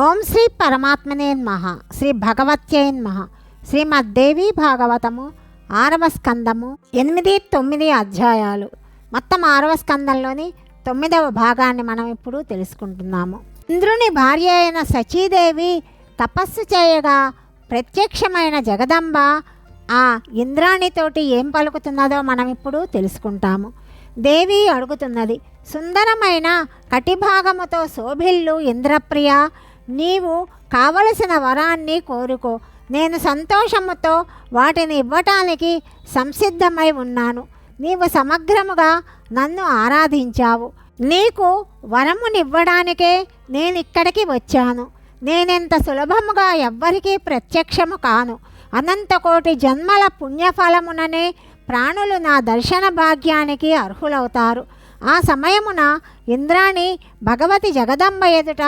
ఓం శ్రీ పరమాత్మనే మహ శ్రీ భగవత్యై నమః శ్రీమద్దేవి భాగవతము ఆరవ స్కందము ఎనిమిది తొమ్మిది అధ్యాయాలు. మొత్తం ఆరవ స్కందంలోని తొమ్మిదవ భాగాన్ని మనం ఇప్పుడు తెలుసుకుంటున్నాము. ఇంద్రుని భార్య అయిన సచీదేవి తపస్సు చేయగా ప్రత్యక్షమైన జగదంబ ఆ ఇంద్రాణితోటి ఏం పలుకుతున్నదో మనం ఇప్పుడు తెలుసుకుంటాము. దేవి అడుగుతున్నది సుందరమైన కటిభాగముతో శోభిల్లు ఇంద్రప్రియ నీవు కావలసిన వరాన్ని కోరుకో. నేను సంతోషముతో వాటిని ఇవ్వటానికి సంసిద్ధమై ఉన్నాను. నీవు సమగ్రముగా నన్ను ఆరాధించావు. నీకు వరమునివ్వడానికే నేను ఇక్కడికి వచ్చాను. నేనెంత సులభముగా ఎవ్వరికీ ప్రత్యక్షము కాను. అనంతకోటి జన్మల పుణ్యఫలముననే ప్రాణులు నా దర్శన భాగ్యానికి అర్హులవుతారు. ఆ సమయమున ఇంద్రాణి భగవతి జగదంబ ఎదుట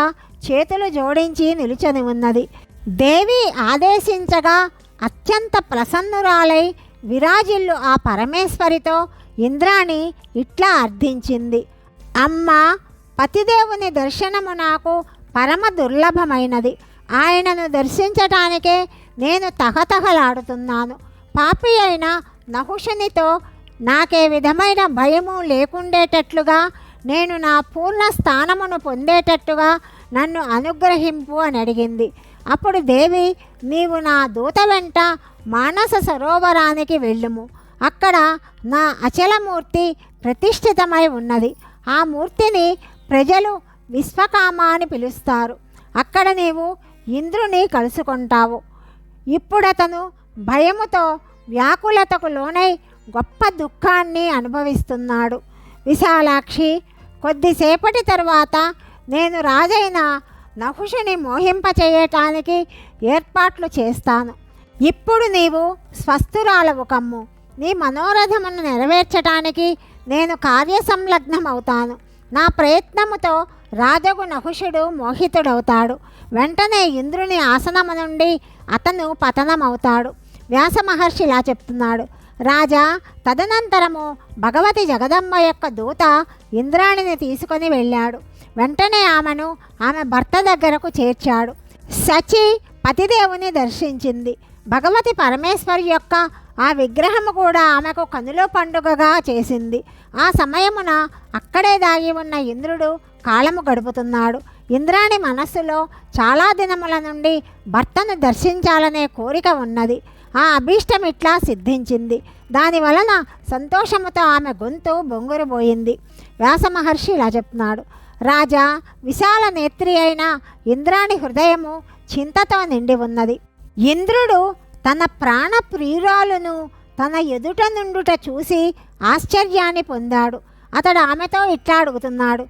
చేతులు జోడించి నిలుచని ఉన్నది. దేవి ఆదేశించగా అత్యంత ప్రసన్నురాలై విరాజిల్లు ఆ పరమేశ్వరితో ఇంద్రాణి ఇట్లా అర్థించింది. అమ్మ పతిదేవుని దర్శనము నాకు పరమ దుర్లభమైనది. ఆయనను దర్శించటానికే నేను తహతహలాడుతున్నాను. పాపి అయిన నహుషునితో నాకే విధమైన భయము లేకుండేటట్లుగా నేను నా పూర్ణ స్థానమును పొందేటట్టుగా నన్ను అనుగ్రహింపు అని అడిగింది. అప్పుడు దేవి నీవు నా దూత వెంట మానస సరోవరానికి వెళ్ళుము. అక్కడ నా అచలమూర్తి ప్రతిష్ఠితమై ఉన్నది. ఆ మూర్తిని ప్రజలు విశ్వకామ అని పిలుస్తారు. అక్కడ నీవు ఇంద్రుని కలుసుకుంటావు. ఇప్పుడతను భయముతో వ్యాకులతకు లోనై గొప్ప దుఃఖాన్ని అనుభవిస్తున్నాడు. విశాలాక్షి కొద్దిసేపటి తరువాత నేను రాజైన నహుషుని మోహింపచేయటానికి ఏర్పాట్లు చేస్తాను. ఇప్పుడు నీవు స్వస్థురాలవు కమ్ము. నీ మనోరథమును నెరవేర్చటానికి నేను కార్యసంలగ్నమవుతాను. నా ప్రయత్నముతో రాజగు నహుషుడు మోహితుడవుతాడు. వెంటనే ఇంద్రుని ఆసనము నుండి అతను పతనమవుతాడు. వ్యాస మహర్షి ఇలా చెప్తున్నాడు. రాజా తదనంతరము భగవతి జగదమ్మ యొక్క దూత ఇంద్రాణిని తీసుకొని వెళ్ళాడు. వెంటనే ఆమెను ఆమె భర్త దగ్గరకు చేర్చాడు. సచి పతిదేవుని దర్శించింది. భగవతి పరమేశ్వరి యొక్క ఆ విగ్రహము కూడా ఆమెకు కనులో పండుగగా చేసింది. ఆ సమయమున అక్కడే దాగి ఉన్న ఇంద్రుడు కాలము గడుపుతున్నాడు. ఇంద్రాణి మనస్సులో చాలా దినముల నుండి భర్తను దర్శించాలనే కోరిక ఉన్నది. ఆ అభీష్టం ఇట్లా సిద్ధించింది. దాని వలన సంతోషముతో ఆమె గొంతు బొంగురుపోయింది వ్యాస మహర్షి ఇలా చెప్తున్నాడు. రాజా విశాల నేత్రి అయిన ఇంద్రాణి హృదయము చింతతో నిండి ఉన్నది. ఇంద్రుడు తన ప్రాణ ప్రియురాలును తన ఎదుట నుండుట చూసి ఆశ్చర్యాన్ని పొందాడు. అతడు ఆమెతో ఇట్లా అడుగుతున్నాడు.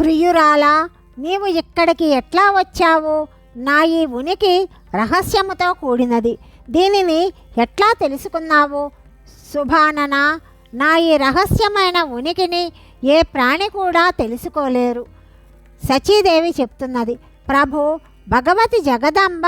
ప్రియురాలా నీవు ఇక్కడికి ఎట్లా వచ్చావు? నా ఈ ఉనికి రహస్యముతో కూడినది. దీనిని ఎట్లా తెలుసుకున్నావు? శుభానన నా ఈ రహస్యమైన ఉనికిని ఏ ప్రాణి కూడా తెలుసుకోలేరు. సచీదేవి చెప్తున్నది ప్రభు భగవతి జగదంబ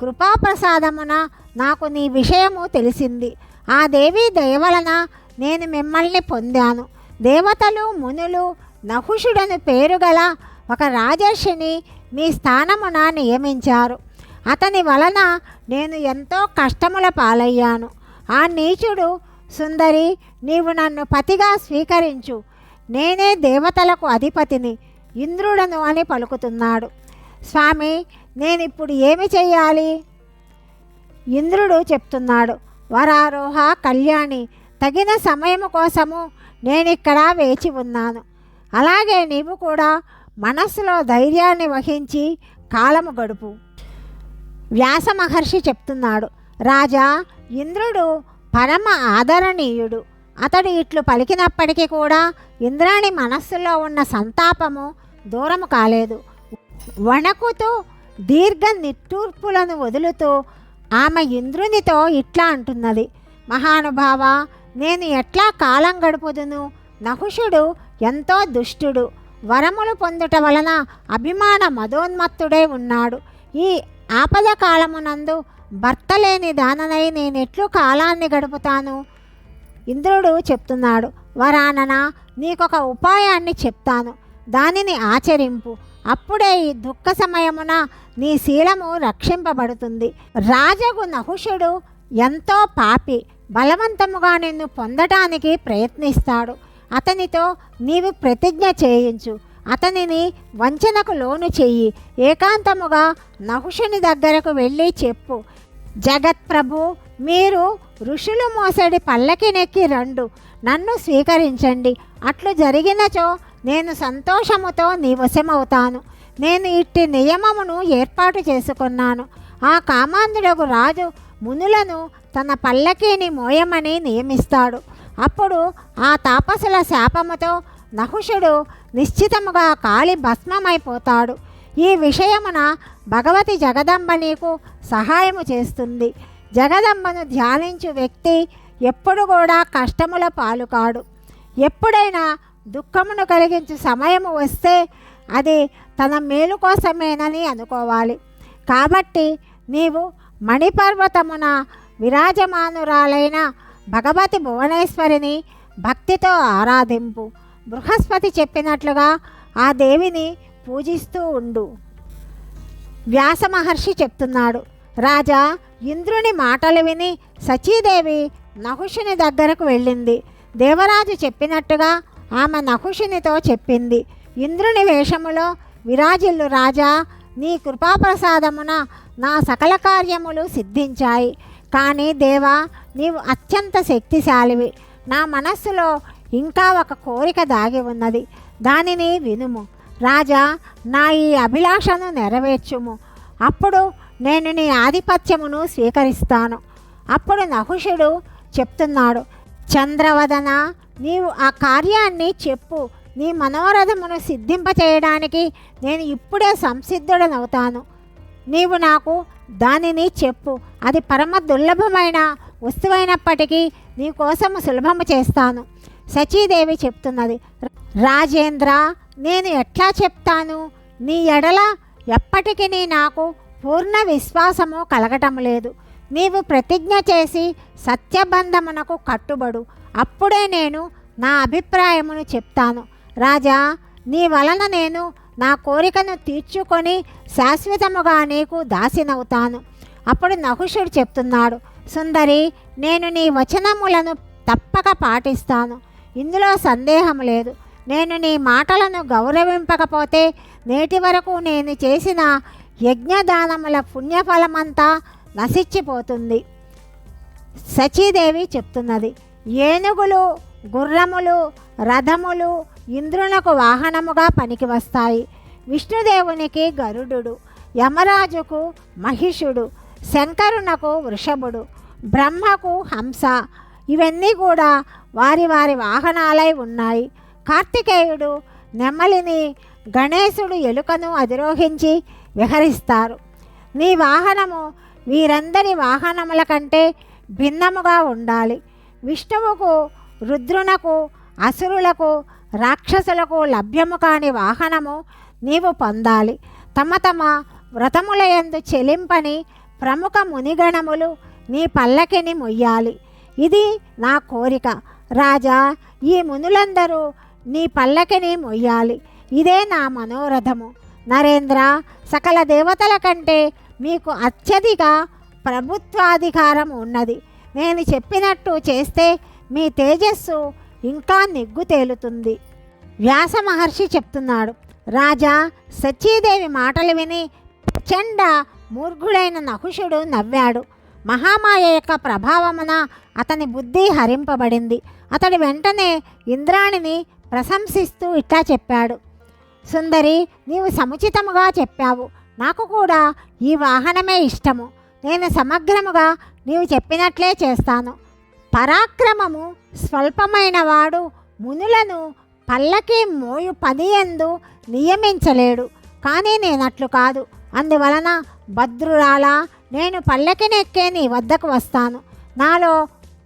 కృపాప్రసాదమున నాకు నీ విషయము తెలిసింది. ఆ దేవి దయవలన నేను మిమ్మల్ని పొందాను. దేవతలు మునులు నహుషుడను పేరు గల ఒక రాజర్షిని మీ స్థానమున నియమించారు. అతని వలన నేను ఎంతో కష్టముల పాలయ్యాను. ఆ నీచుడు సుందరి నీవు నన్ను పతిగా స్వీకరించు. నేనే దేవతలకు అధిపతిని ఇంద్రుడను అని పలుకుతున్నాడు. స్వామి నేనిప్పుడు ఏమి చేయాలి ఇంద్రుడు చెప్తున్నాడు వరారోహ కళ్యాణి తగిన సమయం కోసము నేనిక్కడ వేచి ఉన్నాను. అలాగే నీవు కూడా మనస్సులో ధైర్యాన్ని వహించి కాలము గడుపు. వ్యాస మహర్షి చెప్తున్నాడు రాజా ఇంద్రుడు పరమ ఆదరణీయుడు. అతడు ఇట్లు పలికినప్పటికీ కూడా ఇంద్రాణి మనస్సులో ఉన్న సంతాపము దూరము కాలేదు. వణకుతూ దీర్ఘ నిట్టూర్పులను వదులుతూ ఆమె ఇంద్రునితో ఇట్లా అంటున్నది మహానుభావ నేను ఎట్లా కాలం గడుపుదును? నహుషుడు ఎంతో దుష్టుడు. వరములు పొందుట వలన అభిమాన మదోన్మత్తుడై ఉన్నాడు. ఈ ఆపద కాలమునందు భర్త లేని దాననై నేనెట్లు కాలాన్ని గడుపుతాను? ఇంద్రుడు చెప్తున్నాడు వరానన నీకొక ఉపాయాన్ని చెప్తాను. దానిని ఆచరింపు. అప్పుడే ఈ దుఃఖ సమయమున నీ శీలము రక్షింపబడుతుంది. రాజగు నహుషుడు ఎంతో పాపి బలవంతముగా నిన్ను పొందటానికి ప్రయత్నిస్తాడు. అతనితో నీవు ప్రతిజ్ఞ చేయించు. అతనిని వంచనకు లోను చెయ్యి. ఏకాంతముగా నహుషుని దగ్గరకు వెళ్ళి చెప్పు. జగత్ప్రభు మీరు ఋషులు మోసడి పల్లకినెక్కి రండు. నన్ను స్వీకరించండి. అట్లు జరిగినచో నేను సంతోషముతో నీ వశమవుతాను. నేను ఇట్టి నియమమును ఏర్పాటు చేసుకున్నాను. ఆ కామాంధుడకు రాజు మునులను తన పల్లకీని మోయమని నియమిస్తాడు. అప్పుడు ఆ తాపసుల శాపముతో నహుషుడు నిశ్చితముగా కాళి భస్మమైపోతాడు. ఈ విషయమున భగవతి జగదంబ నీకు సహాయము చేస్తుంది. జగదంబను ధ్యానించు వ్యక్తి ఎప్పుడు కూడా కష్టముల పాలు కాడు. ఎప్పుడైనా దుఃఖమును కలిగించు సమయము వస్తే అది తన మేలు కోసమేనని అనుకోవాలి. కాబట్టి నీవు మణిపర్వతమున విరాజమానురాలైన భగవతి భువనేశ్వరిని భక్తితో ఆరాధింపు. బృహస్పతి చెప్పినట్లుగా ఆ దేవిని పూజిస్తూ ఉండు. వ్యాస మహర్షి చెప్తున్నాడు రాజా ఇంద్రుని మాటలు విని సచీదేవి నహుషుని దగ్గరకు వెళ్ళింది. దేవరాజు చెప్పినట్టుగా ఆమె నహుషునితో చెప్పింది ఇంద్రుని వేషములో విరాజిల్లు రాజా నీ కృపాప్రసాదమున నా సకల కార్యములు సిద్ధించాయి. కానీ దేవా నీవు అత్యంత శక్తిశాలివి. నా మనస్సులో ఇంకా ఒక కోరిక దాగి ఉన్నది. దానిని వినుము. రాజా నా ఈ అభిలాషను నెరవేర్చుము. అప్పుడు నేను నీ ఆధిపత్యమును స్వీకరిస్తాను. అప్పుడు నహుషుడు చెప్తున్నాడు చంద్రవదన నీవు ఆ కార్యాన్ని చెప్పు. నీ మనోరథమును సిద్ధింపచేయడానికి నేను ఇప్పుడే సంసిద్ధుడనవుతాను. నీవు నాకు దానిని చెప్పు. అది పరమ దుర్లభమైన వస్తువైనప్పటికీ నీకోసము సులభము చేస్తాను. సచీదేవి చెప్తున్నది. రాజేంద్ర నేను ఎట్లా చెప్తాను? నీ ఎడల ఎప్పటికీ నాకు పూర్ణ విశ్వాసము కలగటం లేదు. నీవు ప్రతిజ్ఞ చేసి సత్యబంధమునకు కట్టుబడు. అప్పుడే నేను నా అభిప్రాయమును చెప్తాను. రాజా నీ వలన నేను నా కోరికను తీర్చుకొని శాశ్వతముగా నీకు దాసినవుతాను. అప్పుడు నహుషుడు చెప్తున్నాడు. సుందరి నేను నీ వచనములను తప్పక పాటిస్తాను. ఇందులో సందేహం లేదు. నేను నీ మాటలను గౌరవింపకపోతే నేటి వరకు నేను చేసిన యజ్ఞదానముల పుణ్యఫలమంతా నశించిపోతుంది. సచీదేవి చెప్తున్నది ఏనుగులు గుర్రములు రథములు ఇంద్రునకు వాహనముగా పనికి వస్తాయి. విష్ణుదేవునికి గరుడు యమరాజుకు మహిషుడు శంకరునకు వృషభుడు బ్రహ్మకు హంస ఇవన్నీ కూడా వారి వారి వాహనాలై ఉన్నాయి. కార్తికేయుడు నెమ్మలిని గణేశుడు ఎలుకను అధిరోహించి విహరిస్తారు. నీ వాహనము వీరందరి వాహనముల కంటే భిన్నముగా ఉండాలి. విష్ణువుకు రుద్రునకు అసురులకు రాక్షసులకు లభ్యము కాని వాహనము నీవు పొందాలి. తమ తమ వ్రతములయందు చెలింపని ప్రముఖ మునిగణములు నీ పల్లకిని మొయ్యాలి. ఇది నా కోరిక. రాజా ఈ మునులందరూ నీ పల్లకిని మొయ్యాలి. ఇదే నా మనోరథము. నరేంద్ర సకల దేవతల కంటే మీకు అత్యధిక ప్రభుత్వాధికారం ఉన్నది. నేను చెప్పినట్టు చేస్తే మీ తేజస్సు ఇంకా నిగ్గు తేలుతుంది. వ్యాస మహర్షి చెప్తున్నాడు. రాజా సచీదేవి మాటలు విని ప్రచండ మూర్ఘుడైన నహుషుడు నవ్వాడు. మహామాయ యొక్క ప్రభావమున అతని బుద్ధి హరింపబడింది. అతడు వెంటనే ఇంద్రాణిని ప్రశంసిస్తూ ఇట్లా చెప్పాడు. సుందరి నీవు సముచితముగా చెప్పావు. నాకు కూడా ఈ వాహనమే ఇష్టము. నేను సమగ్రముగా నీవు చెప్పినట్లే చేస్తాను. పరాక్రమము స్వల్పమైన వాడు మునులను పల్లకి మోయు పని ఎందు నియమించలేడు. కానీ నేనట్లు కాదు. అందువలన భద్రురాలా నేను పల్లకినెక్కే నీ వద్దకు వస్తాను. నాలో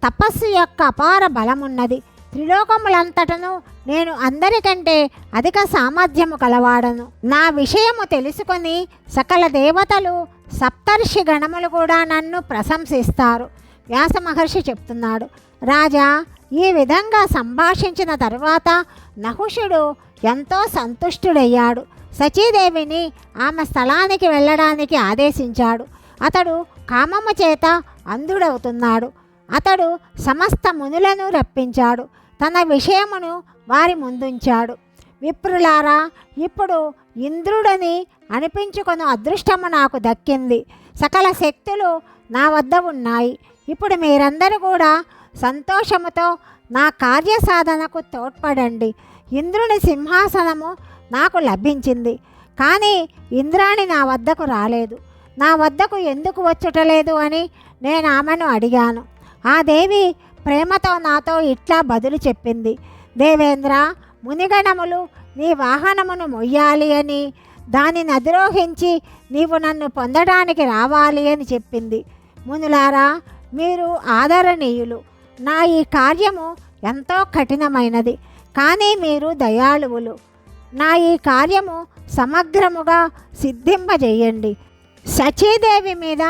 తపస్సు యొక్క అపార బలమున్నది. త్రిలోకములంతటను నేను అందరికంటే అధిక సామర్థ్యము కలవాడను. నా విషయము తెలుసుకొని సకల దేవతలు సప్తర్షి గణములు కూడా నన్ను ప్రశంసిస్తారు. వ్యాస మహర్షి చెప్తున్నాడు రాజా ఈ విధంగా సంభాషించిన తరువాత నహుషుడు ఎంతో సంతుష్టుడయ్యాడు. సచీదేవిని ఆమె స్థలానికి వెళ్ళడానికి ఆదేశించాడు. అతడు కామము చేత అంధుడవుతున్నాడు. అతడు సమస్త మునులను రప్పించాడు. తన విషయమును వారి ముందుంచాడు. విప్రులారా ఇప్పుడు ఇంద్రుడని అనిపించుకుని అదృష్టము నాకు దక్కింది. సకల శక్తులు నా వద్ద ఉన్నాయి. ఇప్పుడు మీరందరూ కూడా సంతోషముతో నా కార్యసాధనకు తోడ్పడండి. ఇంద్రుని సింహాసనము నాకు లభించింది. కానీ ఇంద్రాణి నా వద్దకు రాలేదు. నా వద్దకు ఎందుకు వచ్చుటలేదు అని నేను ఆమెను అడిగాను. ఆ దేవి ప్రేమతో నాతో ఇట్లా బదులు చెప్పింది. దేవేంద్ర మునిగణములు నీ వాహనమును మొయ్యాలి అని దానిని అధిరోహించి నీవు నన్ను పొందడానికి రావాలి అని చెప్పింది. మునులారా మీరు ఆదరణీయులు. నా ఈ కార్యము ఎంతో కఠినమైనది. కానీ మీరు దయాళువులు. నా ఈ కార్యము సమగ్రముగా సిద్ధింపజేయండి. సచీదేవి మీద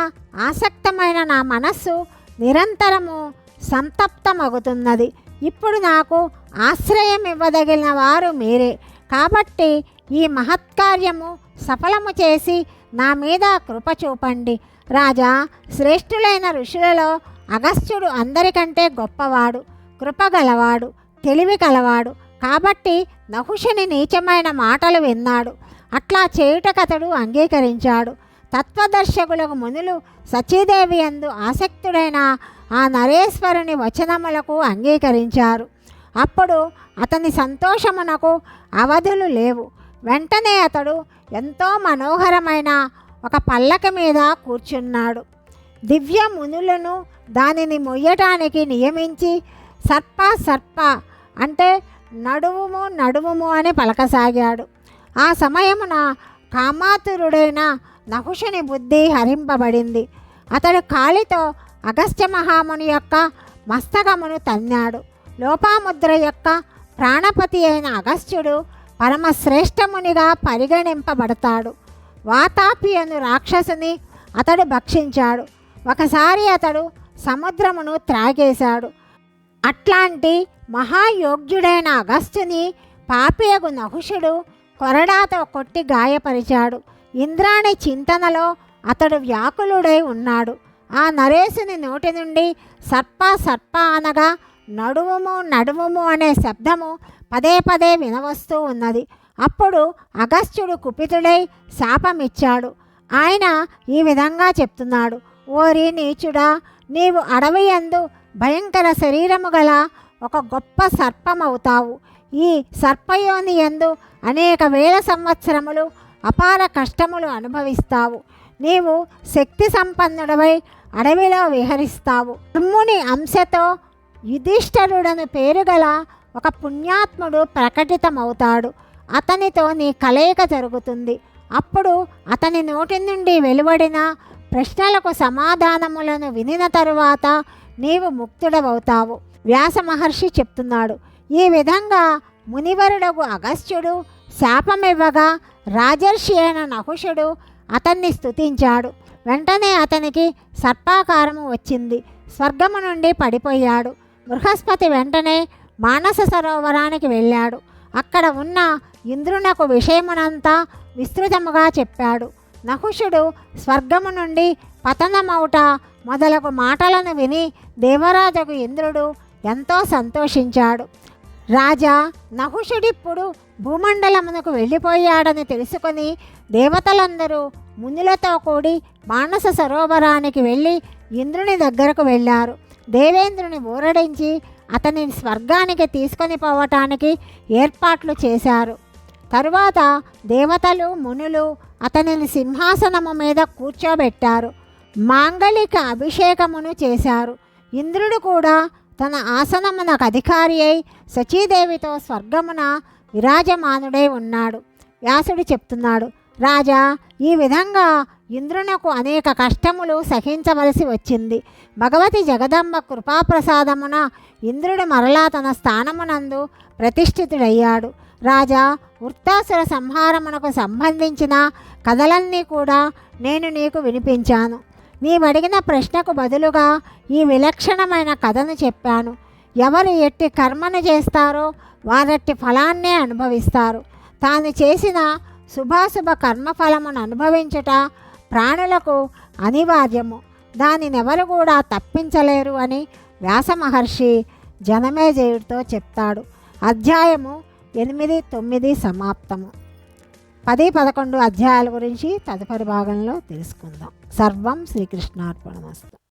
ఆసక్తమైన నా మనస్సు నిరంతరము సంతప్తమగుతున్నది. ఇప్పుడు నాకు ఆశ్రయం ఇవ్వదగిన వారు మీరే. కాబట్టి ఈ మహత్కార్యము సఫలము చేసి నా మీద కృప చూపండి. రాజా శ్రేష్ఠులైన ఋషులలో అగస్త్యుడు అందరికంటే గొప్పవాడు. కృపగలవాడు తెలివి కలవాడు. కాబట్టి నహుషుని నీచమైన మాటలు విన్నాడు. అట్లా చేయుటకతడు అంగీకరించాడు. తత్వదర్శకులకు మునులు సచీదేవి ఎందు ఆసక్తుడైన ఆ నరేశ్వరుని వచనములకు అంగీకరించారు. అప్పుడు అతని సంతోషమునకు అవధులు లేవు. వెంటనే అతడు ఎంతో మనోహరమైన ఒక పల్లక మీద కూర్చున్నాడు. దివ్య మునులను దానిని మొయ్యటానికి నియమించి సర్ప సర్ప అంటే నడువుము నడువుము అని పలకసాగాడు. ఆ సమయమున కామాతురుడైన నహుషుని బుద్ధి హరింపబడింది. అతడు కాలితో అగస్త్య మహాముని యొక్క మస్తకమును తన్నాడు. లోపాముద్ర యొక్క ప్రాణపతి అయిన అగస్త్యుడు పరమశ్రేష్టమునిగా పరిగణింపబడతాడు. వాతాపి అను రాక్షసుని అతడు భక్షించాడు. ఒకసారి అతడు సముద్రమును త్రాగేశాడు. అట్లాంటి మహాయోగ్యుడైన అగస్త్యుని పాపియగు నహుషుడు కొరడాతో కొట్టి గాయపరిచాడు. ఇంద్రాణి చింతనలో అతడు వ్యాకులుడై ఉన్నాడు. ఆ నరేశుని నోటి నుండి సర్ప సర్ప అనగా నడువుము నడువుము అనే శబ్దము పదే పదే వినవస్తూ ఉన్నది. అప్పుడు అగస్త్యుడు కుపితుడై శాపమిచ్చాడు. ఆయన ఈ విధంగా చెప్తున్నాడు. ఓరి నీచుడా నీవు అడవి యందు భయంకర శరీరము గల ఒక గొప్ప సర్పమవుతావు. ఈ సర్పయోని ఎందు అనేక వేల సంవత్సరములు అపార కష్టములు అనుభవిస్తావు. నీవు శక్తి సంపన్నుడవై అడవిలో విహరిస్తావు. తుమ్ముని అంశతో యుధిష్ఠరుడను పేరుగల ఒక పుణ్యాత్ముడు ప్రకటితమవుతాడు. అతనితో నీ కలయిక జరుగుతుంది. అప్పుడు అతని నోటి నుండి వెలువడిన ప్రశ్నలకు సమాధానములను వినిన తరువాత నీవు ముక్తుడవవుతావు. వ్యాస మహర్షి చెప్తున్నాడు ఈ విధంగా మునివరుడగు అగస్త్యుడు శాపమివ్వగా రాజర్షి అయిన నహుషుడు అతన్ని స్తుతించాడు. వెంటనే అతనికి సర్పాకారము వచ్చింది. స్వర్గము నుండి పడిపోయాడు. బృహస్పతి వెంటనే మానస సరోవరానికి వెళ్ళాడు. అక్కడ ఉన్న ఇంద్రునకు విషయమునంతా విస్తృతముగా చెప్పాడు. నహుషుడు స్వర్గము నుండి పతనమౌట మొదలగు మాటలను విని దేవరాజకు ఇంద్రుడు ఎంతో సంతోషించాడు. రాజా నహుషుడిప్పుడు భూమండలమునకు వెళ్ళిపోయాడని తెలుసుకొని దేవతలందరూ మునులతో కూడి మానస సరోవరానికి వెళ్ళి ఇంద్రుని దగ్గరకు వెళ్ళారు. దేవేంద్రుని ఊరడించి అతనిని స్వర్గానికి తీసుకొని పోవటానికి ఏర్పాట్లు చేశారు. తరువాత దేవతలు మునులు అతనిని సింహాసనము మీద కూర్చోబెట్టారు. మాంగళిక అభిషేకమును చేశారు. ఇంద్రుడు కూడా తన ఆసనమునకు అధికారి అయి సచీదేవితో స్వర్గమున విరాజమానుడై ఉన్నాడు. వ్యాసుడు చెప్తున్నాడు రాజా ఈ విధంగా ఇంద్రునకు అనేక కష్టములు సహించవలసి వచ్చింది. భగవతి జగదంబ కృపాప్రసాదమున ఇంద్రుడు మరలా తన స్థానమునందు ప్రతిష్ఠితుడయ్యాడు. రాజా వృత్తాసుర సంహారమునకు సంబంధించిన కథలన్నీ కూడా నేను నీకు వినిపించాను. నీవడిగిన ప్రశ్నకు బదులుగా ఈ విలక్షణమైన కథను చెప్పాను. ఎవరు ఎట్టి కర్మను చేస్తారో వారట్టి ఫలాన్నే అనుభవిస్తారు. తాను చేసిన శుభాశుభ కర్మఫలమును అనుభవించుట ప్రాణులకు అనివార్యము. దానినెవరు కూడా తప్పించలేరు అని వ్యాస మహర్షి జనమేజయుడితో చెప్తాడు. అధ్యాయము ఎనిమిది తొమ్మిది సమాప్తము. పది పదకొండు అధ్యాయాల గురించి తదుపరి భాగంలో తెలుసుకుందాం. సర్వం శ్రీకృష్ణార్పణమస్తు.